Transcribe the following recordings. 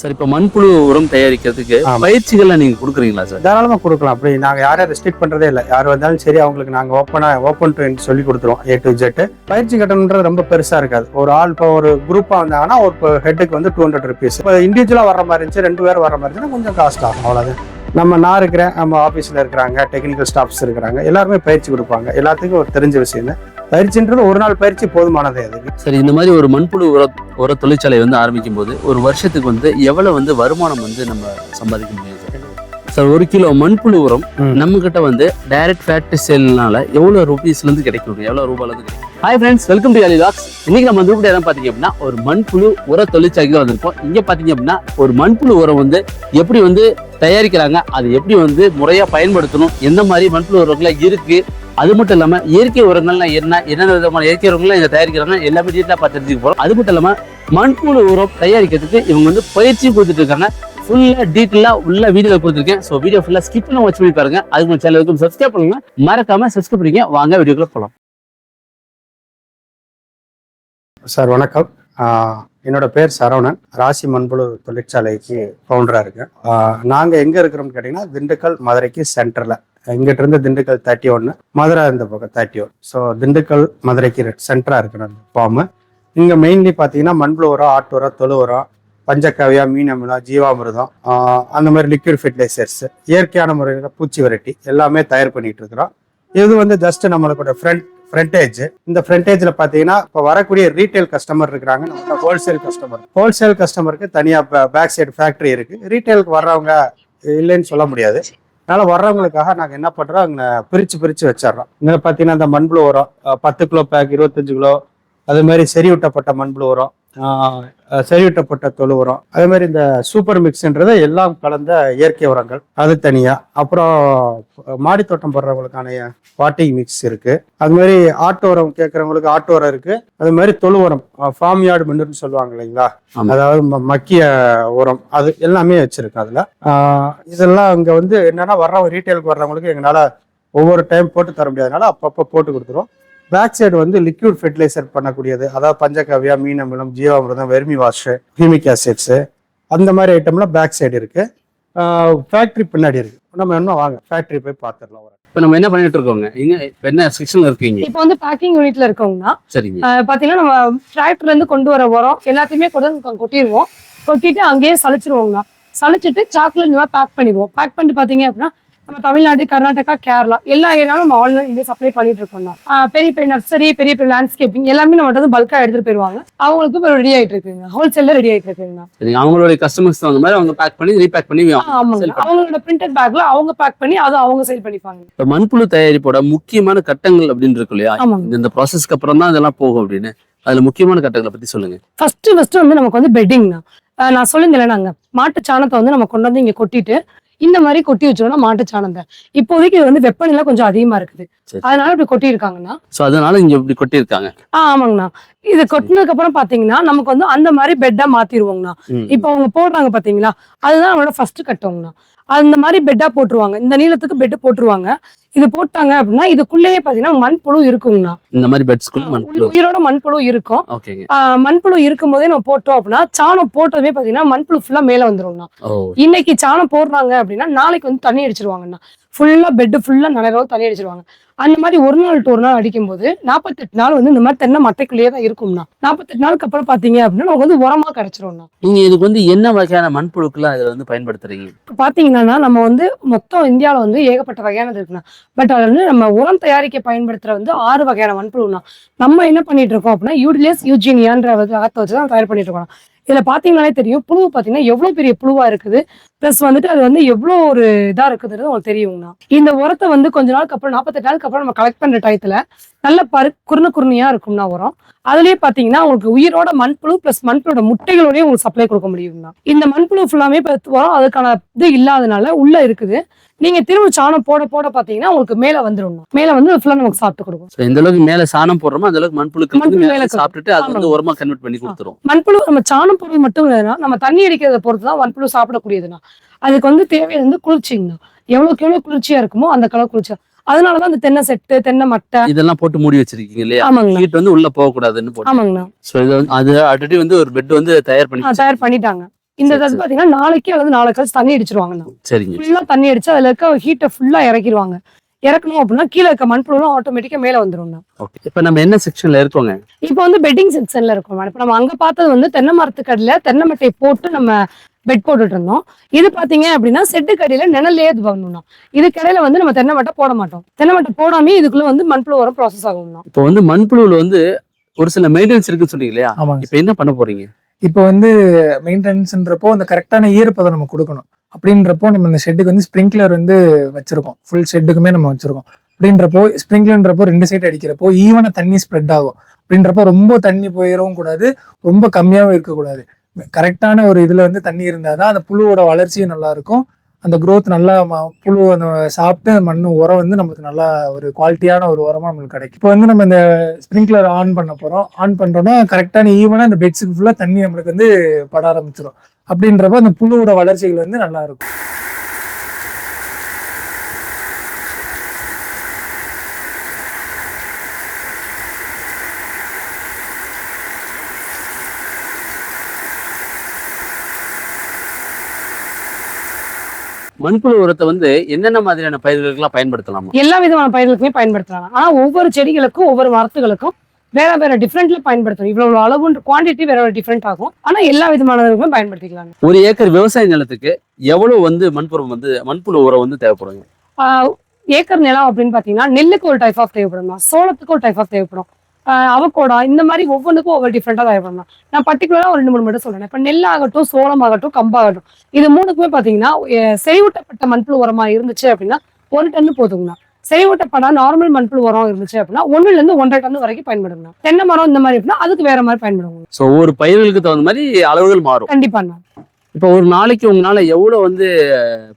Sir இப்போ மண்புழு உரம் தயாரிக்கிறதுக்கு. பயிற்சிகள்லாம் நீங்க கொடுக்குறீங்களா சார்? தாராளமாக கொடுக்கலாம். அப்படி நாங்கள் யாரையும் ரெஸ்ட்ரிக்ட் பண்ணுறதே இல்லை. யார் வந்தாலும் சரி அவங்களுக்கு நாங்கள் ஓப்பனாக ஓப்பன் டு சொல்லி கொடுத்துருவோம். ஏ டு ஜெட் பயிற்சி கட்டணம்ன்றது ரொம்ப பெருசாக இருக்காது. ஒரு ஆள் இப்போ ஒரு குரூப்பாக வந்தாங்கன்னா ஒரு ஹெட்டுக்கு வந்து டூ ஹண்ட்ரட் ருபீஸ் இப்போ இண்டிவிஜுவலாக வர மாதிரி இருந்துச்சு ரெண்டு பேர் வர மாதிரி இருந்துச்சுன்னா கொஞ்சம் காஸ்ட் ஆகும். அவ்வளோதான் நம்ம நான் இருக்கிறேன் நம்ம ஆஃபீஸில் இருக்கிறாங்க டெக்னிக்கல் ஸ்டாஃப்ஸ் இருக்கிறாங்க எல்லாருமே பயிற்சி கொடுப்பாங்க. எல்லாத்துக்கும் ஒரு தெரிஞ்ச விஷயம் தான். பயிற்சின்றது ஒரு நாள் பயிற்சி போதுமானதே அதுக்கு சரி இந்த மாதிரி ஒரு மண்புழு உர உர தொழிற்சாலை வந்து ஆரம்பிக்கும் போது ஒரு வருஷத்துக்கு வந்து எவ்வளவு வந்து வருமானம் வந்து நம்ம சம்பாதிக்க முடியும் சார்? ஒரு கிலோ மண்புழு உரம். நம்ம கிட்ட வந்து டைரக்ட் ஃபேக்டரி சேல்னால எவ்வளவு ருபீஸ்ல இருந்து கிடைக்கும் எவ்வளவு ரூபாயில இருந்து கிடைக்கும் hi friends welcome to Ali locks இன்னைக்கு நம்ம வந்து எதாவது பார்த்தீங்க அப்படின்னா ஒரு மண்புழு உர தொழிற்சாலைக்கு தான் வந்திருக்கோம். இங்கே பார்த்தீங்க அப்படின்னா ஒரு மண்புழு உரம் வந்து எப்படி வந்து தயாரிக்கிறாங்க அது எப்படி வந்து முறையாக பயன்படுத்தணும் எந்த மாதிரி மண்புழு உரங்கள்லாம் இருக்குது அது மட்டும் இல்லாமல் இயற்கை உரங்கள்லாம் என்ன என்னென்ன விதமான இயற்கை உரங்கள்லாம் இங்கே தயாரிக்கிறாங்க எல்லாமே டீட்டெயிலாக பார்த்து தெரிஞ்சுக்க போகிறோம் அது மட்டும் இல்லாமல் மண்புழு உரம் தயாரிக்கிறதுக்கு இவங்க வந்து பயிற்சி கொடுத்துட்டு இருக்காங்க. ஃபுல்லாக டீட்டெயிலாக உள்ள வீடியோவில் கொடுத்துருக்கேன். ஸோ வீடியோ ஃபுல்லாக ஸ்கிப் பண்ண வாட்ச் பண்ணி பாருங்க. அதுக்கு முன்னாடி சேனலுக்கும் சப்ஸ்கிரைப் பண்ணுங்க மறக்காம சப்ஸ்கிரைப் பண்ணிக்க வாங்க வீடியோக்குள்ள போகலாம் சார் வணக்கம். என்னோட பேர் சரவணன். ராசி மண்புழு தொழிற்சாலைக்கு ஃபவுண்டராக இருக்கேன். நாங்கள் எங்கே இருக்கிறோம்னு கேட்டிங்கன்னா திண்டுக்கல் மதுரைக்கு சென்டரில் இங்கிட்ட இருந்து திண்டுக்கல் தேர்ட்டி ஒன்று மதுரை இந்த பக்கம் தேர்ட்டி ஒன் ஸோ திண்டுக்கல் மதுரைக்கு சென்டராக இருக்கணும் அந்த ஃபார்மு இங்கே மெயின்லி பார்த்தீங்கன்னா மண்புழு உரம் ஆட்டு உரம் தொழு உரம் பஞ்சக்காவியா மீன் அமிலம் ஜீவாமிர்தம் அந்த மாதிரி லிக்விட் ஃபெர்டிலைசர்ஸ் இயற்கையான முறையில் பூச்சி வெரைட்டி எல்லாமே தயார் பண்ணிட்டு இருக்கிறோம். இது வந்து ஜஸ்ட் நம்மளோட ஃப்ரண்ட் ஃப்ரண்டேஜ் இந்த ஃப்ரண்டேஜில் பார்த்தீங்கன்னா இப்போ வரக்கூடிய ரீட்டைல் கஸ்டமர் இருக்கிறாங்க. நம்ம ஹோல்சேல் கஸ்டமர் ஹோல்சேல் கஸ்டமருக்கு தனியாக பேக் சைடு ஃபேக்டரி இருக்குது ரீட்டைலுக்கு வர்றவங்க இல்லைன்னு சொல்ல முடியாது. அதனால் வர்றவங்களுக்காக நாங்கள் என்ன பண்ணுறோம் அங்கே பிரித்து பிரித்து வச்சிடுறோம். இதில் பார்த்தீங்கன்னா இந்த மண்புழு உரம் பத்து கிலோ பேக் இருபத்தஞ்சு கிலோ அதே மாதிரி செறிவூட்டப்பட்ட மண்புழு உரம் செறிவூட்டப்பட்ட தொழு உரம் அதே மாதிரி இந்த சூப்பர் மிக்ஸ்ன்றது எல்லாம் கலந்த இயற்கை உரங்கள் அது தனியா. அப்புறம் மாடி தோட்டம் போடுறவங்களுக்கான வாட்டிங் மிக்ஸ் இருக்கு. அது மாதிரி ஆட்டு உரம் கேட்கறவங்களுக்கு ஆட்டு உரம் இருக்கு. அது மாதிரி தொழு உரம் ஃபார்ம் யார்டு மென்னுன்னு சொல்லுவாங்க இல்லைங்களா. அதாவது மக்கிய உரம் அது எல்லாமே வச்சிருக்கு அதுல. இதெல்லாம் அங்க வந்து என்னன்னா வர்றவங்க ரீட்டைலுக்கு வர்றவங்களுக்கு எங்களால ஒவ்வொரு டைம் போட்டு தர முடியாதனால அப்பப்போ போட்டு கொடுத்துருவோம். பேக் சைடு வந்து லிக்விட் ஃபெர்டிலைசர் பண்ணக்கூடியது. அதாவது பஞ்சகவ்யா மீன் அமிலம் jeevamrutham vermi wash humic acids அந்த மாதிரி ஐட்டம்லாம் பேக் சைடு இருக்கு. ஃபேக்டரி பின்னாடி இருக்கு. நம்ம என்ன வாங்க. ஃபேக்டரி போய் பார்த்துடலாம் இப்போ நம்ம என்ன பண்ணிட்டு இருக்கோங்க? இங்க இப்ப என்ன செக்ஷன்ல இருக்கீங்க? இப்போ வந்து பேக்கிங் யூனிட்ல இருக்கவங்கன்னா சரிங்க. பாத்தீங்கன்னா நம்ம டிராக்டர்ல இருந்து கொண்டு வர உரம் எல்லாத்தையுமே கொண்டு வந்து கொட்டிடுவோம். கொட்டிட்டு அங்கேயே சலிச்சிருவோங்கண்ணா. சலிச்சிட்டு சாக்லேட் பேக் பண்ணிடுவோம். பேக் பண்ணிட்டு பாத்தீங்க அப்படின்னா நம்ம தமிழ்நாடு கர்நாடகா கேரளா எல்லா ஏரியாவும் நம்ம ஆன்லைன் இங்கே சப்ளை பண்ணிட்டு இருக்கோம்னா அஹ் பெரிய பெரிய நர்சரி பெரிய பெரிய லேண்ட்ஸ்கேப்பிங் எல்லாமே நம்ம வந்து பல்கா எடுத்துட்டு போயிருவாங்க. அவங்களுக்கு இப்போ ரெடி ஆயிட்டு இருக்குங்க. ஹோல்சேல்ல ரெடி ஆயிட்டு இருக்குங்க. அவங்களுடைய கஸ்டமர்ஸ் தகுந்த மாதிரி அவங்க பேக் பண்ணி ரீபேக் பண்ணி ஆமாங்க. அவங்களோட பிரிண்டட் பேக்ல அவங்க பேக் பண்ணி அதை அவங்க சேல் பண்ணிப்பாங்க. இப்ப மண்புழு தயாரிப்போட முக்கியமான கட்டங்கள் அப்படின்னு இருக்கு இல்லையா? இந்த- ப்ராசஸ்க்கு அப்புறம் தான் இதெல்லாம் போகும் அப்படின்னு. அதுல முக்கியமான கட்டங்களை பத்தி சொல்லுங்க. ஃபர்ஸ்ட் ஃபர்ஸ்ட் வந்து நமக்கு வந்து பெட்டிங்னா நான் சொல்லுங்களேன் நாங்க. மாட்டு சாணத்தை வந்து நம்ம கொண்டு வந்து இங்க கொட்டிட்டு இந்த மாதிரி கொட்டி வச்சிருவோம்னா மாட்டு சாணத்தை. இப்போதைக்கு இது வந்து வெப்பநிலை கொஞ்சம் அதிகமா இருக்குது. அதனால இப்படி கொட்டி இருக்காங்கன்னா சோ அதனால இங்க இப்படி கொட்டியிருக்காங்க. ஆ ஆமாங்கண்ணா. இது கொட்டினதுக்கு அப்புறம் பாத்தீங்கன்னா நமக்கு வந்து அந்த மாதிரி பெட்டா மாத்திருவோங்கண்ணா. இப்போ அவங்க போடுறாங்க பாத்தீங்களா? அதுதான் அவங்களோட ஃபர்ஸ்ட் கட்டவங்கண்ணா அந்த மாதிரி பெட்டா போட்டுருவாங்க. இந்த நீளத்துக்கு பெட் போட்டுருவாங்க. இது போட்டாங்க அப்படின்னா இதுக்குள்ளேயே பாத்தீங்கன்னா மண்புழு இருக்குங்கண்ணா. இந்த மாதிரி பெட்ஸ்குள்ள மண்புழு. உயிரோட மண்புழு இருக்கும். மண்புழு இருக்கும் போதே நம்ம போட்டோம் அப்படின்னா சாணம் போட்டதுமே பாத்தீங்கன்னா மண்புழு ஃபுல்லா மேல வந்துரும்ண்ணா. இன்னைக்கு சாணம் போடுறாங்க அப்படின்னா நாளைக்கு வந்து தண்ணி அடிச்சிருவாங்கண்ணா. ஃபுல்லா பெட் ஃபுல்லா நிறைய தண்ணி அடிச்சிருவாங்க. அந்த மாதிரி ஒரு நாள் to ஒரு நாள் அடிக்கும்போது நாற்பத்தெட்டு நாள் வந்து இந்த மாதிரி தென்னை மட்டைக்குள்ளேயே தான் இருக்கும்ண்ணா நாற்பத்தெட்டு நாளுக்கு அப்புறம் பாத்தீங்க அப்படின்னா நமக்கு வந்து உரமா கிடைச்சிரும்ண்ணா நீங்க இதுக்கு வந்து என்ன வகையான மண்புழுக்கெல்லாம் இதுல வந்து பயன்படுத்துறீங்க? இப்போ பாத்தீங்கன்னா நம்ம வந்து மொத்தம் இந்தியாவில் வந்து ஏகப்பட்ட வகையானது இருக்குண்ணா. பட் அது வந்து நம்ம உரம் தயாரிக்க பயன்படுத்துற வந்து ஆறு வகையான மண்புழுண்ணா நம்ம என்ன பண்ணிட்டு இருக்கோம் அப்படின்னா யூடிலியஸ் யூஜீனியான்ற ரகத்தை வச்சு தான் தயார் பண்ணிட்டு இருக்கோம். இதுல பாத்தீங்கன்னாலே தெரியும். புழு பாத்தீங்கன்னா எவ்வளவு பெரிய புழுவா இருக்குது. ப்ளஸ் வந்துட்டு அது வந்து எவ்வளவு ஒரு இதா இருக்குதுன்றது உங்களுக்கு தெரியுங்கண்ணா. இந்த உரத்தை வந்து கொஞ்ச நாளுக்கு அப்புறம் நாற்பத்தெட்டு நாளுக்கு அப்புறம் நம்ம கலெக்ட் பண்ற டயத்துல நல்ல பரு குறுன குறுனியா இருக்கும்னா உரம் அதுலயே பாத்தீங்கன்னா உங்களுக்கு உயிரோட மண்புழு பிளஸ் மண்புழோட முட்டைகளோடய உங்களுக்கு சப்ளை கொடுக்க முடியும்னா இந்த மண்புழு ஃபுல்லாமே இப்போ உரம் அதுக்கான இது இல்லாதனால உள்ள இருக்குது. நீங்க திரும்ப சாணம் போட போட பாத்தீங்கன்னா உங்களுக்கு மேல வந்துடும் மேல வந்து ஃபுல்லா நமக்கு சாப்பிட்டு கொடுக்கும். எந்த அளவுக்கு மேல சாணம் போடுறோமோ அந்த அளவுக்கு மண்புழுக்கள் வந்து மண்புழு மேல சாப்பிட்டுட்டு அது வந்து. உரமா கன்வெர்ட் பண்ணி கொடுத்துரும். மண்புழு நம்ம சாணம் போடுறது மட்டும் இல்லைன்னா நம்ம தண்ணி அடிக்கிறத பொறுத்து தான் மண்புழு சாப்பிடக்கூடியதுண்ணா அதுக்கு வந்து தேவையான வந்து குளிர்ச்சிங்கண்ணா. எவ்வளவுக்கு எவ்வளவு குளிர்ச்சியா இருக்குமோ அந்த கலர் குளிர்ச்சியா அதனாலதான் அந்த தென்னை செட்டு தென்னை மட்டை. இதெல்லாம் போட்டு மூடி வச்சிருக்கீங்க இல்லையா? ஆமாங்கண்ணா. ஹீட் வந்து உள்ள போக கூடாதுன்னு போட்டு. ஆமாங்கண்ணா. சோ இது வந்து அது ஆல்ரெடி வந்து ஒரு பெட் வந்து தயார் பண்ணி தயார் பண்ணிட்டாங்க. இந்த சரி. பாத்தீங்கன்னா நாளைக்கு அல்லது நாளை கழிச்சு தண்ணி அடிச்சிருவாங்கண்ணா. சரிங்க. ஃபுல்லா தண்ணி அடிச்சு அதுல இருக்க ஹீட்டை ஃபுல்லா இறக்கிடுவாங்க இறக்கணும் அப்படின்னா கீழே இருக்க மண்புழுலாம் ஆட்டோமேட்டிக்கா மேல வந்துரும்ண்ணா. ஓகே இப்போ நம்ம என்ன செக்ஷன்ல இருக்கோங்க? இப்போ வந்து பெட்டிங் செக்ஷன்ல இருக்கோம் இப்போ நம்ம அங்க பார்த்தது வந்து தென்னை மரத்துக்கு அடியில தென்னை மட்டையை போட்டு நம்ம பெட் போட்டுட்டு இருந்தோம் இது பாத்தீங்க அப்படின்னா செட்டுக்கு அடியில நிழலே இது பண்ணணும்னா இதுக்கு இடையில வந்து நம்ம தென்னை மட்டை போட மாட்டோம். தென்னை மட்டை போடாமே இதுக்குள்ள வந்து மண்புழு உரம் ப்ராசஸ் ஆகும்னா இப்போ வந்து மண்புழுவில் வந்து ஒரு சில மெயின்டெனன்ஸ் இருக்குன்னு சொன்னீங்க இல்லையா? ஆமாங்க இப்போ என்ன பண்ண போறீங்க? இப்போ வந்து மெயின்டெனன்ஸ்ன்றப்போ அந்த கரெக்டான ஈரப்பதம் நம்ம கொடுக்கணும். அப்படின்றப்போ நம்ம இந்த ஷெட்டுக்கு வந்து ஸ்ப்ரிங்க்லர் வந்து வச்சிருக்கோம். ஃபுல் ஷெட்டுக்குமே நம்ம வச்சிருக்கோம். அப்படின்றப்போ ஸ்ப்ரிங்க்லர்ன்றப்போ ரெண்டு சைடு அடிக்கிறப்போ ஈவனா தண்ணி ஸ்ப்ரெட் ஆகும். அப்படின்றப்போ ரொம்ப தண்ணி போயிடவும் கூடாது. ரொம்ப கம்மியாகவும் இருக்கக்கூடாது. கரெக்டான ஒரு இதில் வந்து தண்ணி இருந்தால் தான் அந்த புழுவோட வளர்ச்சியும் நல்லாயிருக்கும். அந்த க்ரோத் நல்லா புழு அந்த சாப்பிட்டு அந்த உரம் வந்து நமக்கு நல்லா ஒரு குவாலிட்டியான ஒரு உரமாக நம்மளுக்கு கிடைக்கும். இப்போ வந்து நம்ம இந்த ஸ்ப்ரிங்க்லர் ஆன் பண்ண போகிறோம் ஆன் பண்ணுறோன்னா கரெக்டான ஈவனாக இந்த பெட்ஸுக்கு ஃபுல்லாக தண்ணி நம்மளுக்கு வந்து பட ஆரம்பிச்சிடும் அப்படின்றப்ப அந்த புழுவோட வளர்ச்சிகள் வந்து நல்லாயிருக்கும். மண்புழு உரத்தை வந்து என்னென்ன மாதிரியான பயிர்களுக்கெல்லாம் பயன்படுத்தலாமா? எல்லா விதமான பயிர்களுக்குமே பயன்படுத்தலாம். ஆனா ஒவ்வொரு செடிகளுக்கும் ஒவ்வொரு மரத்துகளுக்கும் வேற வேற டிஃப்ரெண்ட்ல பயன்படுத்தணும். இவ்வளவு அளவுன்ற குவாண்டிட்டி வேற வேற டிஃப்ரெண்ட் ஆகும். ஆனா எல்லா விதமானதுக்குமே பயன்படுத்திக்கலாம் ஒரு ஏக்கர் விவசாய நிலத்துக்கு எவ்வளவு வந்து மண்புறம் வந்து மண்புழு உரம் வந்து தேவைப்படுங்க? ஏக்கர் நிலம் அப்படின்னு பாத்தீங்கன்னா நெல்லுக்கு ஒரு டைப் ஆஃப் தேவைப்படும். சோளத்துக்கு ஒரு டைப் ஆஃப் தேவைப்படும். அவக்கோடா இந்த மாதிரி ஒவ்வொன்றுக்கும் ஒவ்வொரு டிஃப்ரெண்டா தேவைப்படும் நான் பர்டிகுலரா ஒரு ரெண்டு மூணு மட்டும் சொல்றேன். இப்ப நெல் ஆகட்டும் சோளம் ஆகட்டும் கம்பாகட்டும் இது மூணுக்குமே பாத்தீங்கன்னா அஹ் செறிவூட்டப்பட்ட மண்புழு உரமா இருந்துச்சு அப்படின்னா ஒரு டன்னு போதுங்கண்ணா. செறிவூட்டப்பட நார்மல் மண்புழு உரம் இருந்துச்சு அப்படின்னா ஒண்ணுல இருந்து ஒன்றரை டன் வரைக்கும் பயன்படுங்கண்ணா. தென்னை மரம் இந்த மாதிரி அப்படின்னா அதுக்கு வேற மாதிரி பயன்படுங்க ஸோ ஒவ்வொரு பயிர்களுக்கு தகுந்த மாதிரி அளவுகள் மாறும். கண்டிப்பாண்ணா. இப்போ ஒரு நாளைக்கு உங்களால எவ்வளவு வந்து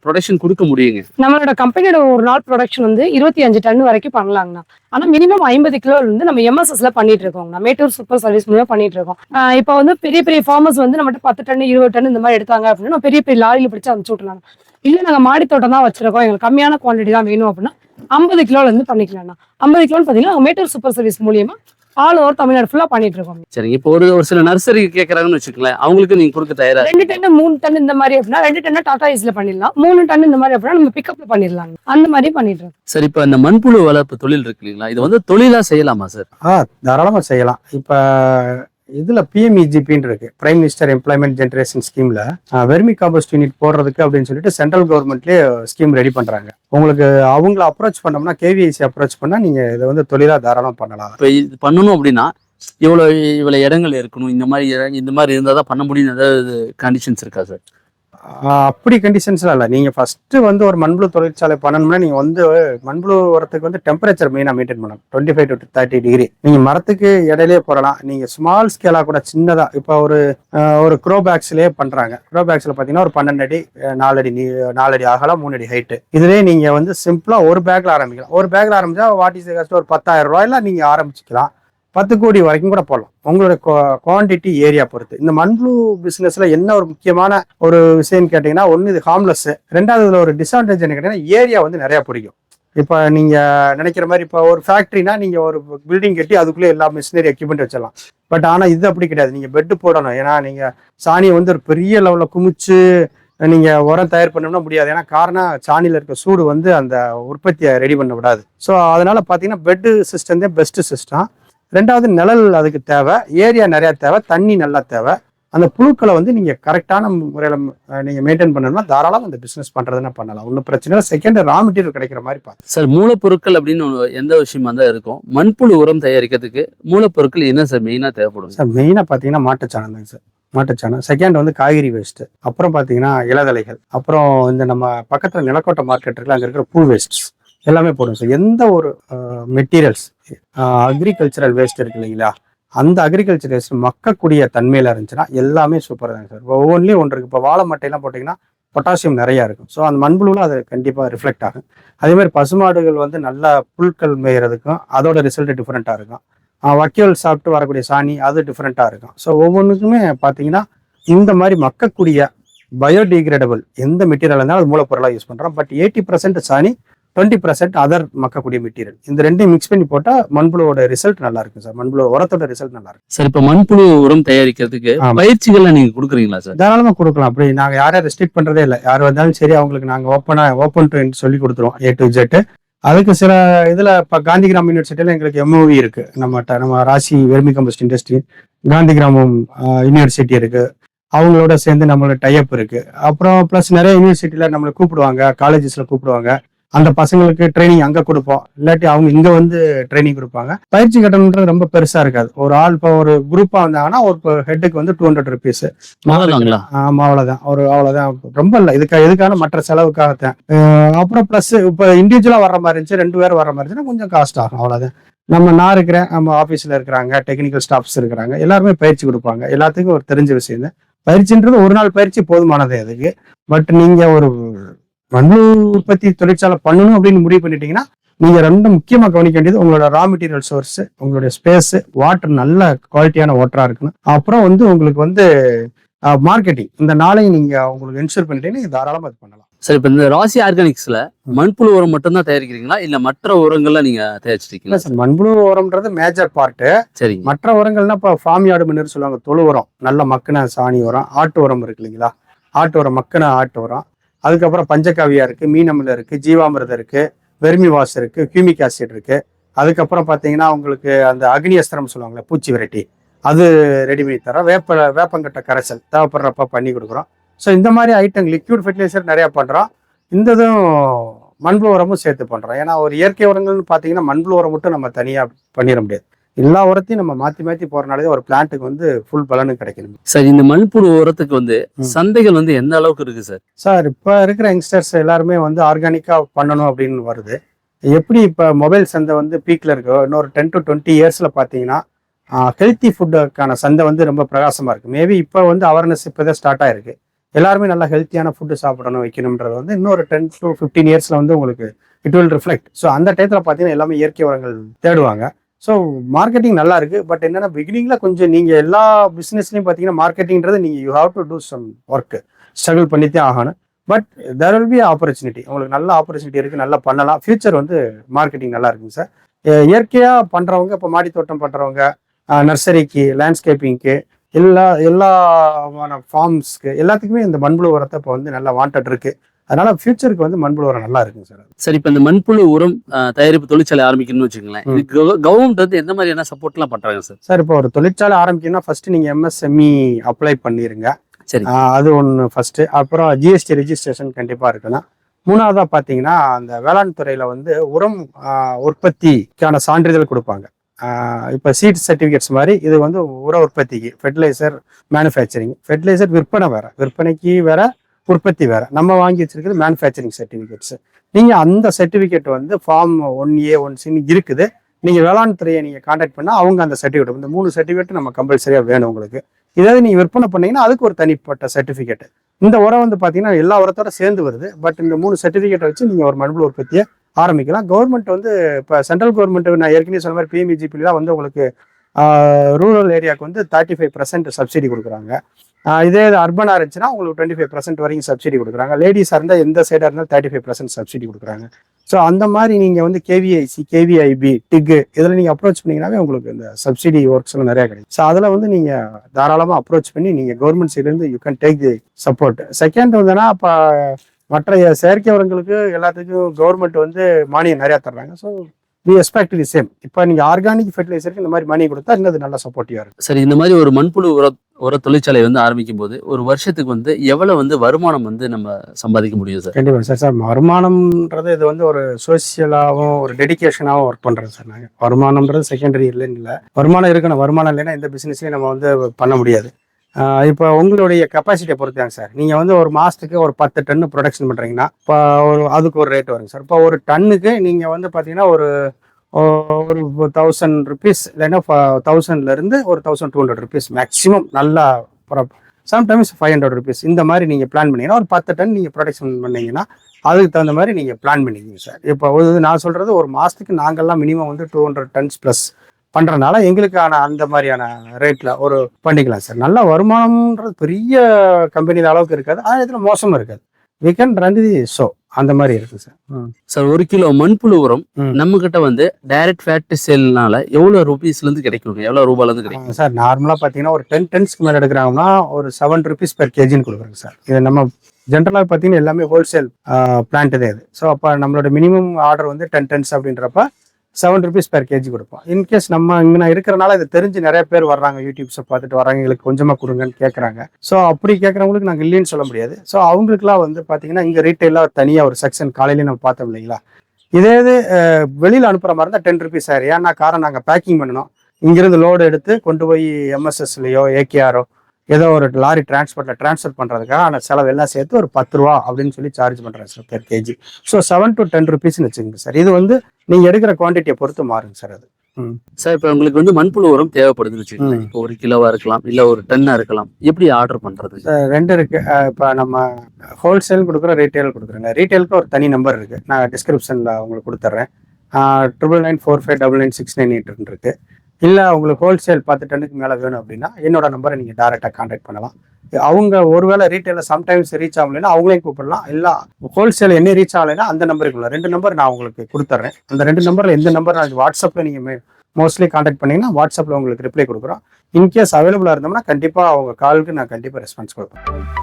ப்ரொடக்ஷன் கொடுக்க முடியுங்க? நம்மளோட கம்பெனியோட ஒரு நாள் ப்ரொடக்ஷன் வந்து இருபத்தி அஞ்சு டன் வரைக்கும் பண்ணலாங்கண்ணா. ஆனா மினிமம் ஐம்பது கிலோ வந்து நம்ம எம்எஸ்எஸ்ல பண்ணிட்டு இருக்கோம்ண்ணா மேட்டூர் சூப்பர் சர்வீஸ் மூலியமா பண்ணிட்டு இருக்கோம். இப்போ வந்து பெரிய பெரிய ஃபார்மர்ஸ் வந்து நம்மகிட்ட பத்து டன் இருபது டன் இந்த மாதிரி எடுத்தாங்க அப்படின்னா நம்ம பெரிய பெரிய லாரியில் பிடிச்சி அனுப்பிச்சு விட்டுலாம் இல்லை நாங்கள் மாடி தோட்டம் தான் வச்சிருக்கோம். எங்களுக்கு கம்மியான குவான்டிட்டி தான் வேணும் அப்படின்னா ஐம்பது கிலோல இருந்து பண்ணிக்கலாம்ண்ணா ஐம்பது கிலோன்னு பாத்தீங்கன்னா மேட்டூர் சூப்பர் சர்வீஸ் மூலியமா ஆல் ஓவர் தமிழ்நாடு ஃபுல்லா பண்ணிட்டு இருக்கோம் சரிங்க இப்போ ஒரு ஒரு சில நர்சரி கேட்கறாங்கன்னு வச்சுக்கோங்களேன் அவங்களுக்கு நீங்க கொடுக்க தயாரா ரெண்டு டன் மூணு டன் இந்த மாதிரி அப்படின்னா ரெண்டு டன் டாடா ஈஸ்ல பண்ணிடலாம். மூணு டன் இந்த மாதிரி அப்படின்னா நம்ம பிக்கப்ல பண்ணிடலாம். அந்த மாதிரி பண்ணிட்டு இருக்கோம் சரி இப்போ இந்த மண்புழு வளர்ப்பு தொழில் இருக்கு இல்லைங்களா? இது வந்து தொழிலா செய்யலாமா சார் ஆ தாராளமாக செய்யலாம். இப்போ இதில் பிஎம்இஜிபின்னு இருக்கு பிரைம் மினிஸ்டர் எம்ப்ளாய்மெண்ட் ஜென்ரேஷன் ஸ்கீமில் வெர்மி காம்போஸ்ட் யூனிட் போடுறதுக்கு அப்படின்னு சொல்லிட்டு சென்ட்ரல் கவர்மெண்ட்லேயே ஸ்கீம் ரெடி பண்ணுறாங்க உங்களுக்கு அவங்கள அப்ரோச் பண்ணோம்னா கேவிஐசி அப்ரோச் பண்ணால் நீங்கள் இதை வந்து தொழிலாக தாராளம் பண்ணலாம். இப்போ இது பண்ணணும் அப்படின்னா இவ்வளவு இவ்வளவு இடங்கள் இருக்கணும் இந்த மாதிரி இந்த மாதிரி இருந்தால் தான் பண்ண முடியும் ஏதாவது கண்டிஷன்ஸ் இருக்கா சார் அப்படி கண்டிஷன்ஸ்லாம் இல்லை. நீங்கள் ஃபஸ்ட்டு வந்து ஒரு மண்புழு தொழிற்சாலை பண்ணணும்னா நீங்கள் வந்து மண்புழு உரத்துக்கு வந்து டெம்பரேச்சர் மெயினாக மெயின்டைன் பண்ணணும். Twenty five to thirty degree நீங்கள் மரத்துக்கு இடையிலே போடலாம். நீங்கள் ஸ்மால் ஸ்கேலாக கூட சின்னதாக இப்போ ஒரு ஒரு க்ரோ பேக்ஸ்லேயே பண்ணுறாங்க க்ரோ பேக்ஸில் பார்த்தீங்கன்னா ஒரு பன்னெண்டு அடி நாலடி நீ நாலடி அகலம் மூணு அடி ஹைட்டு இதுலேயே நீங்கள் வந்து சிம்பிளாக ஒரு பேக்கில் ஆரம்பிக்கலாம். ஒரு பேக்கில் ஆரம்பிச்சா வாட் இஸ் காஸ்ட் ஒரு பத்தாயிரம் ரூபாயில் நீங்கள் ஆரம்பிச்சிக்கலாம். பத்து கோடி வரைக்கும் கூட போடலாம் உங்களோட குவான்டிட்டி ஏரியா பொறுத்து. இந்த மண்புழு பிசினஸ்ல என்ன ஒரு முக்கியமான ஒரு விஷயம்னு கேட்டிங்கன்னா ஒன்று இது ஹார்ம்லெஸ் ரெண்டாவது இதில் ஒரு டிஸ்அட்வான்டேஜ் என்ன கேட்டிங்கன்னா ஏரியா வந்து நிறையா பிடிக்கும். இப்போ நீங்கள் நினைக்கிற மாதிரி இப்போ ஒரு ஃபேக்ட்ரினா நீங்கள் ஒரு பில்டிங் கட்டி அதுக்குள்ளே எல்லா மிஷினரி எக்யூப்மெண்ட் வச்சிடலாம். பட் ஆனால் இது அப்படி கிடையாது. நீங்கள் பெட்டு போடணும். ஏன்னா நீங்கள் சாணியை வந்து ஒரு பெரிய லெவலில் குமிச்சு நீங்கள் உரம் தயார் பண்ணணும்னா முடியாது. ஏன்னா காரணம் சாணியில் இருக்க சூடு வந்து அந்த உற்பத்தியை ரெடி பண்ண விடாது. ஸோ அதனால் பார்த்தீங்கன்னா பெட்டு சிஸ்டம் தான் பெஸ்ட்டு சிஸ்டம் ரெண்டாவது நிழல் அதுக்கு தேவை ஏரியா நிறையா தேவை தண்ணி நல்லா தேவை. அந்த புழுக்களை வந்து நீங்கள் கரெக்டான முறையில் நீங்கள் மெயின்டைன் பண்ணணும்னா தாராளம் அந்த பிஸ்னஸ் பண்ணுறதுன்னா பண்ணலாம். ஒன்றும் பிரச்சனை இல்லை. செகண்ட் ரா மெட்டீரியல் கிடைக்கிற மாதிரி பார்த்து. சார் மூலப்பொருட்கள் அப்படின்னு ஒண்ணு எந்த விஷயமா தான் இருக்கும்? மண்புழு உரம் தயாரிக்கிறதுக்கு மூலப்பொருட்கள் என்ன சார் மெயினாக தேவைப்படும்? சார் மெயினாக பார்த்தீங்கன்னா மாட்டுச்சாணம் தாங்க சார். மாட்டுச்சாணம். செகண்ட் வந்து காய்கறி வேஸ்ட்டு அப்புறம் பார்த்தீங்கன்னா இலதலைகள். அப்புறம் இந்த நம்ம பக்கத்தில் நிலக்கோட்டை மார்க்கெட் இருக்குல்ல அங்கே இருக்கிற பூ வேஸ்ட் எல்லாமே போடும் சார். எந்த ஒரு மெட்டீரியல்ஸ் அக்ரிகல்ச்சரல் வேஸ்ட் இருக்கு இல்லைங்களா? அந்த அக்ரிகல்ச்சர் வேஸ்ட் மக்கக்கூடிய தன்மையில் இருந்துச்சுன்னா எல்லாமே சூப்பராக தாங்க சார். ஒவ்வொன்றிலையும் ஒன்று இருக்குது இப்போ வாழை மட்டையெல்லாம் போட்டிங்கன்னா பொட்டாசியம் நிறையா இருக்கும். ஸோ அந்த மண்புழுவில் அது கண்டிப்பாக ரிஃப்ளெக்ட் ஆகும். அதே மாதிரி பசுமாடுகள் வந்து நல்லா புல்கள் மேயறதுக்கும் அதோட ரிசல்ட் டிஃப்ரெண்ட்டாக இருக்கும். ஆஹ் சாப்பிட்டு வரக்கூடிய சாணி அது டிஃப்ரெண்ட்டாக இருக்கும். ஸோ ஒவ்வொன்றுக்குமே பார்த்தீங்கன்னா இந்த மாதிரி மக்கக்கூடிய பயோடிகிரேடபிள் எந்த மெட்டீரியல் இருந்தாலும் அது மூலப்பொருளாக யூஸ் பண்ணுறோம் பட் எயிட்டி பர்சன்ட் சாணி டுவெண்ட்டி பர்சன்ட் அதர் மக்கக்கூடிய மெட்டீரியல் இந்த ரெண்டையும் மிக்ஸ் பண்ணி போட்டால் மண்புழுவோட ரிசல்ட் நல்லா இருக்கும் சார். மண்புழு உரத்தோட ரிசல்ட் நல்லா இருக்கும் சார் இப்ப மண்புழு உரம் தயாரிக்கிறதுக்கு. பயிற்சிகள்லாம் நீங்க கொடுக்குறீங்களா சார்? தாராளமாக கொடுக்கலாம். அப்படி நாங்கள் யாரையும் ரெஸ்ட்ரிக்ட் பண்ணுறதே இல்லை. யார் வந்தாலும் சரி அவங்களுக்கு நாங்கள் ஓப்பனாக ஓப்பன் டு சொல்லி கொடுத்துருவோம் ஏ டு ஜெட்டு அதுக்கு சில இதில் இப்போ காந்திகிராம் யூனிவர்சிட்டியில் எங்களுக்கு எம்ஓவி இருக்கு. நம்ம நம்ம Rasi vermicompost industry Gandhigram university இருக்கு. அவங்களோட சேர்ந்து நம்மளோட டைப் இருக்கு. அப்புறம் ப்ளஸ் நிறைய யூனிவர்சிட்டியில் நம்மளை கூப்பிடுவாங்க காலேஜஸ்ல கூப்பிடுவாங்க. அந்த பசங்களுக்கு ட்ரைனிங் அங்கே கொடுப்போம். இல்லாட்டி அவங்க இங்கே வந்து ட்ரைனிங் கொடுப்பாங்க. பயிற்சி கட்டணம்ன்றது ரொம்ப பெருசாக இருக்காது. ஒரு ஆள் இப்போ ஒரு குரூப்பாக வந்தாங்கன்னா ஒரு ஹெட்டுக்கு வந்து டூ ஹண்ட்ரட் ருபீஸ் அவ்வளவுதாங்களா? ஆமா அவ்வளவுதான். ஒரு அவ்வளவுதான். ரொம்ப இல்லை. இதுக்கு இதுக்கான மற்ற செலவுக்காகத்தான். அப்புறம் ப்ளஸ் இப்போ இண்டிவிஜுவலா வர்ற மாதிரி இருந்துச்சு ரெண்டு பேர் வர்ற மாதிரி இருந்துச்சுன்னா கொஞ்சம் காஸ்ட் ஆகும். அவ்வளவுதான். நம்ம நான் இருக்கிறேன் நம்ம ஆஃபீஸில் இருக்கிறாங்க டெக்னிக்கல் ஸ்டாஃப்ஸ் இருக்கிறாங்க எல்லாருமே பயிற்சி கொடுப்பாங்க. எல்லாத்துக்கும் ஒரு தெரிஞ்ச விஷயம் தான். பயிற்சின்றது ஒரு நாள் பயிற்சி போதுமானது அதுக்கு. பட் நீங்க ஒரு மண்ணு உற்பத்தி தொழிற்சாலை பண்ணணும் அப்படின்னு முடிவு பண்ணிட்டீங்கன்னா நீங்க ரெண்டு முக்கியமா கவனிக்க வேண்டியது உங்களோட ரா மெட்டீரியல் சோர்ஸ் உங்களுடைய ஸ்பேஸ் வாட்டர் நல்ல குவாலிட்டியான வாட்டரா இருக்கணும். அப்புறம் வந்து உங்களுக்கு வந்து மார்க்கெட்டிங் இந்த நாளையும் நீங்க உங்களுக்கு இன்சூர் பண்ணிட்டீங்கன்னா நீங்க தாராளமா இது பண்ணலாம். சார் இப்ப இந்த ராசி ஆர்கானிக்ஸ்ல மண்புழு உரம் மட்டும் தான் தயாரிக்கிறீங்களா? இல்ல மற்ற உரங்கள்லாம் நீங்க இல்ல தயாரிச்சிருக்கீங்களா சார் மண்புழு உரம்ன்றது மேஜர் பார்ட் சரிங்க. மற்ற உரங்கள்னா இப்போ ஃபார்ம் யார்டு மண்ணு சொல்லுவாங்க தொழு உரம். நல்ல மக்கின சாணி உரம் ஆட்டு உரம் இருக்கு இல்லைங்களா? ஆட்டு உரம் மக்கின ஆட்டு உரம். அதுக்கப்புறம் பஞ்சகாவியா இருக்கு மீனமில் இருக்கு ஜீவாமிரதம் இருக்கு வெர்மி வாஷ் இருக்கு ஹியூமிக் ஆசிட் இருக்கு. அதுக்கப்புறம் பார்த்தீங்கன்னா உங்களுக்கு அந்த அக்னி அஸ்திரம் சொல்லுவாங்களே பூச்சி வெரைட்டி. அது ரெடி பண்ணி தரோம் வேப்ப வேப்பங்கட்ட கரைசல் தேவைப்படுறப்ப பண்ணி கொடுக்குறோம். ஸோ இந்த மாதிரி ஐட்டம் லிக்யூட் ஃபெர்டிலைசர் நிறையா பண்ணுறோம் இந்த இதுவும் மண்புழு உரமும் சேர்த்து பண்ணுறோம் ஏன்னா ஒரு இயற்கை உரங்கள்னு பார்த்தீங்கன்னா மண்புழு உரம் மட்டும் நம்ம தனியாக பண்ணிட முடியாது. எல்லா உரத்தையும் நம்ம மாற்றி மாற்றி போகிறனாலே ஒரு பிளான்ட்டுக்கு வந்து ஃபுல் பலனும் கிடைக்கணும். சார் இந்த மண்புழு உரத்துக்கு வந்து. சந்தைகள் வந்து எந்த அளவுக்கு இருக்கு சார்? சார் இப்போ இருக்கிற யங்ஸ்டர்ஸ் எல்லாருமே வந்து ஆர்கானிக்காக பண்ணணும் அப்படின்னு வருது. எப்படி இப்போ மொபைல் சந்தை வந்து பீக்கில் இருக்கோ இன்னொரு டென் டு டுவெண்ட்டி இயர்ஸில் பார்த்தீங்கன்னா ஹெல்த்தி ஃபுட்டுக்கான சந்தை வந்து ரொம்ப பிரகாசமாக இருக்குது மேபி இப்போ வந்து அவேர்னஸ் இப்போ தான் ஸ்டார்ட் ஆயிருக்கு. எல்லாருமே நல்லா ஹெல்த்தியான ஃபுட்டு சாப்பிடணும் வைக்கணுன்றது வந்து இன்னொரு டென் டு ஃபிஃப்டீன் இயர்ஸில் வந்து உங்களுக்கு இட் வில் ரிஃப்ளெக்ட் ஸோ அந்த டயத்தில் பார்த்தீங்கன்னா எல்லாமே இயற்கை உரங்கள் தேடுவாங்க. ஸோ மார்க்கெட்டிங் நல்லா இருக்குது பட் என்னென்னா பிகினிங்கில் கொஞ்சம் நீங்கள் எல்லா பிஸ்னஸ்லையும் பார்த்தீங்கன்னா மார்க்கெட்டிங்கிறது நீங்கள் you have to do some work struggle பண்ணித்தான் ஆகணும். But there will be opportunity உங்களுக்கு நல்ல ஆப்பர்ச்சுனிட்டி இருக்குது நல்லா பண்ணலாம். ஃபியூச்சர் வந்து மார்க்கெட்டிங் நல்லா இருக்குங்க சார் இயற்கையாக பண்ணுறவங்க இப்போ மாடி தோட்டம் பண்ணுறவங்க நர்சரிக்கு லேண்ட்ஸ்கேப்பிங்க்கு எல்லா எல்லா ஃபார்ம்ஸ்க்கு எல்லாத்துக்குமே இந்த மண்புழு உரத்தை இப்போ வந்து நல்லா வாண்டட் இருக்குது அதனால ஃபியூச்சருக்கு வந்து மண்புழு உரம் நல்லா இருக்குங்க சார் சார் இப்ப இந்த மண்புழு உரம் தயாரிப்பு தொழிற்சாலை ஆரம்பிக்கணும்னு வச்சுக்கோங்களேன். கவர்மெண்ட் வந்து எந்த மாதிரியான சப்போர்ட் எல்லாம் பண்றாங்க சார்? சார் இப்போ ஒரு தொழிற்சாலை ஆரம்பிக்கணும்னா ஃபர்ஸ்ட் நீங்கள் எம்எஸ்எம்இ அப்ளை பண்ணிருங்க. சரி. அது ஒன்று ஃபர்ஸ்ட் அப்புறம் ஜிஎஸ்டி ரெஜிஸ்ட்ரேஷன் கண்டிப்பாக இருக்கணும். மூணாவதா பார்த்தீங்கன்னா அந்த வேளாண் துறையில் வந்து உரம் உற்பத்திக்கான சான்றிதழ் கொடுப்பாங்க. இப்போ சீட் சர்டிஃபிகேட்ஸ் மாதிரி இது வந்து உர உற்பத்திக்கு ஃபெர்டிலைசர் மேனுஃபேக்சரிங் ஃபெர்டிலைசர் விற்பனை வேற. விற்பனைக்கு வேற உற்பத்தி வேற. நம்ம வாங்கி வச்சிருக்கிறது மேனுஃபேக்சரிங் சர்டிஃபிகேட்ஸ் நீங்கள் அந்த சர்டிஃபிகேட் வந்து ஃபார்ம் ஒன் ஏ ஒன் சின்னு இருக்குது. நீங்கள் வேளாண் துறையை நீங்கள் கான்டாக்ட் பண்ணால் அவங்க அந்த சர்டிஃபிகேட் இந்த மூணு சர்டிஃபிகேட் நம்ம கம்பல்சரியாக வேணும் உங்களுக்கு. இதாவது நீங்கள் விற்பனை பண்ணீங்கன்னா அதுக்கு ஒரு தனிப்பட்ட சர்டிஃபிகேட் இந்த உரம் வந்து பாத்தீங்கன்னா எல்லா உரத்தோட சேர்ந்து வருது. பட் இந்த மூணு சர்டிஃபிகேட்டை வச்சு நீங்கள் ஒரு மண்புழு உற்பத்தியை ஆரம்பிக்கலாம். கவர்மெண்ட் வந்து இப்போ சென்ட்ரல் கவர்மெண்ட் நான் ஏற்கனவே சொன்ன மாதிரி பிஎம்இஜிபிலாம் வந்து உங்களுக்கு ரூரல் ஏரியாவுக்கு வந்து தேர்ட்டி ஃபைவ் பர்சன்ட் சப்சிடி கொடுக்குறாங்க. இதே அர்பனாக இருந்துச்சுன்னா உங்களுக்கு டுவெண்ட்டி ஃபைவ் பர்சன்ட் வரைக்கும் சப்சிடி கொடுக்குறாங்க. லேடிஸாக இருந்தால் எந்த சைடாக இருந்தாலும் தேர்ட்டி ஃபைவ் பர்சன்ட் சப்சிடி கொடுக்குறாங்க. ஸோ அந்த மாதிரி நீங்கள் வந்து கேவிஐசி கேவிஐபி டிக்கு இதில் நீங்கள் அப்ரோச் பண்ணீங்கன்னாவே உங்களுக்கு இந்த சப்சிடி ஒர்க்ஸ் எல்லாம் நிறையா கிடைக்கும். ஸோ அதில் வந்து நீங்கள் தாராளமாக அப்ரோச் பண்ணி நீங்கள் கவர்மெண்ட் சைட்லேருந்து you can take the support second வந்துன்னா இப்போ மற்ற செயற்கை உரங்களுக்கு எல்லாத்துக்கும் கவர்மெண்ட் வந்து மானியம் நிறையா தர்றாங்க. So we expect the same இப்போ நீங்கள் ஆர்கானிக் ஃபெர்டிலைசருக்கு இந்த மாதிரி மானியம் கொடுத்தா இன்னும் அது நல்லா சப்போர்ட்டிவாக இருக்கும். சரி இந்த மாதிரி ஒரு மண்புழு உர உர தொழிற்சாலை வந்து ஆரம்பிக்கும் போது ஒரு வருஷத்துக்கு வந்து எவ்வளவு வந்து வருமானம் வந்து நம்ம சம்பாதிக்க முடியும் சார்? கண்டிப்பாக சார் சார் வருமானம்ன்றது இது வந்து ஒரு சோசியலாகவும் ஒரு டெடிகேஷனாகவும் ஒர்க் பண்ணுறோம் சார் நாங்கள் வருமானம்ன்றது செகண்டரி இல்லைன்னு இல்லை. வருமானம் இருக்கணும் வருமானம் இல்லைன்னா இந்த பிஸ்னஸ்லேயும் நம்ம வந்து பண்ண முடியாது. இப்போ உங்களுடைய கெப்பாசிட்டியை பொறுத்தாங்க சார். நீங்கள் வந்து ஒரு மாதத்துக்கு ஒரு பத்து டன்னு ப்ரொடக்ஷன் பண்ணுறீங்கன்னா இப்போ ஒரு அதுக்கு ஒரு ரேட் வருங்க சார். இப்போ ஒரு டன்னுக்கு நீங்கள் வந்து பார்த்தீங்கன்னா ஒரு ஒரு தௌசண்ட் ருபீஸ் இல்லைன்னா தௌசண்ட்லேருந்து ஒரு thousand two hundred rupees maximum நல்லா சம்டைம்ஸ் ஃபைவ் ஹண்ட்ரட் ருபீஸ் இந்த மாதிரி நீங்கள் பிளான் பண்ணீங்கன்னா ஒரு பத்து டன் நீங்கள் ப்ரொடக்ஷன் பண்ணீங்கன்னா அதுக்கு தகுந்த மாதிரி நீங்கள் பிளான் பண்ணிக்கிங்க சார். இப்போ நான் சொல்கிறது ஒரு மாதத்துக்கு நாங்கள்லாம் மினிமம் வந்து டூ ஹண்ட்ரட் டன்ஸ் ப்ளஸ் பண்ணுறனால எங்களுக்கான அந்த மாதிரியான ரேட்டில் ஒரு பண்ணிக்கலாம் சார். நல்ல வருமானம்ன்றது பெரிய கம்பெனியில் அளவுக்கு இருக்காது. ஆனால் இதில் மோசமும் இருக்காது. We can run the show அந்த மாதிரி இருக்கு சார். சார் ஒரு கிலோ மண்புழு உரம். நம்ம கிட்ட வந்து டைரக்ட் ஃபேட் செல்னால எவ்வளவு ருபீஸ்ல இருந்து கிடைக்கும் எவ்வளவு ரூபாயில இருந்து கிடைக்கும் சார். நார்மலாக பார்த்தீங்கன்னா ஒரு டென் டென்ஸ்க்கு மேலே எடுக்கிறாங்கன்னா ஒரு செவன் ருபீஸ் பெர் கேஜின்னு கொடுக்குறோங்க சார். இது நம்ம ஜென்ரலாக பார்த்தீங்கன்னா எல்லாமே ஹோல்சேல் பிளான்ட் தான் இது. ஸோ அப்போ நம்மளோட மினிமம் ஆர்டர் வந்து டென் டென்ஸ் அப்படின்றப்ப செவன் ருபீஸ் பெர் கேஜி கொடுப்போம். இன்கேஸ் நம்ம இங்கே நான் இருக்கிறனால இது தெரிஞ்சு நிறைய பேர் வர்றாங்க யூடியூப்ஸை பார்த்துட்டு வராங்க எங்களுக்கு கொஞ்சமாக கொடுங்கன்னு கேட்குறாங்க ஸோ அப்படி கேட்குறவங்களுக்கு நாங்கள் இல்லைன்னு சொல்ல முடியாது. ஸோ அவங்களுக்குலாம் வந்து பார்த்தீங்கன்னா இங்கே ரீட்டைலாக தனியாக ஒரு செக்ஷன் காலையிலேயே நம்ம பார்த்தோம் இல்லைங்களா? இதே இது வெளியில் அனுப்புகிற மாதிரி தான் டென் ருபீஸ் ஆயிரும் ஏன்னா காரம் நாங்கள் பேக்கிங் பண்ணணும். இங்கிருந்து லோடு எடுத்து கொண்டு போய் எம்எஸ்எஸ்லேயோ ஏகேஆரோ ஏதோ ஒரு லாரி டிரான்ஸ்போர்ட்ல டிரான்ஸ்ஃபர் பண்றதுக்காக அந்த செலவு எல்லாம் சேர்த்து ஒரு பத்து ரூபா அப்படின்னு சொல்லி சார்ஜ் பண்றேன் sir per KG so seven to ten ருபீஸ்னு வச்சுக்கோங்க சார். இது வந்து நீங்க எடுக்கிற குவான்டிட்டியை பொறுத்து மாறுங்க சார் அது. சார் இப்போ உங்களுக்கு வந்து மண்புழு உரம் தேவைப்படுதுன்னு வச்சுக்கோங்களேன் ம். இப்போ ஒரு கிலோவா இருக்கலாம் இல்ல ஒரு டன்னா இருக்கலாம். எப்படி ஆர்டர் பண்றது? அஹ் ரெண்டு இருக்கு. அஹ் இப்போ நம்ம ஹோல்சேல் கொடுக்குறோம் ரீட்டைல் கொடுக்குறோங்க. ரீட்டைலுக்கு ஒரு தனி நம்பர் இருக்கு. நான் டிஸ்கிரிப்ஷன்ல உங்களுக்கு கொடுத்துட்றேன் triple nine four five double nine six nine eight இருக்கு. இல்லை உங்களுக்கு ஹோல்சேல் பத்து டன்னுக்கு மேலே வேணும் அப்படின்னா என்னோட நம்பரை நீங்கள் டேரெக்டாக காண்டாக்ட் பண்ணலாம். அவங்க ஒருவேளை ரீட்டைலில் சம்டைம்ஸ் ரீச் ஆகலைன்னா அவங்களையும் கூப்பிடலாம். இல்லை ஹோல்சேல் என்ன ரீச் ஆகலைன்னா அந்த நம்பருக்கு உள்ள ரெண்டு நம்பர் நான் உங்களுக்கு கொடுத்துட்றேன் அந்த ரெண்டு நம்பரில் எந்த நம்பர் நான் வாட்ஸ்அப்பில் நீங்கள் மோஸ்ட்லி காண்டாக்ட் பண்ணீங்கன்னா வாட்ஸ்அப்பில் உங்களுக்கு ரிப்ளை கொடுக்குறோம். இன்கேஸ் அவைலபிளாக இருந்தோம்னா கண்டிப்பாக அவங்க காலுக்கு நான் கண்டிப்பாக ரெஸ்பான்ஸ் கொடுப்பேன்.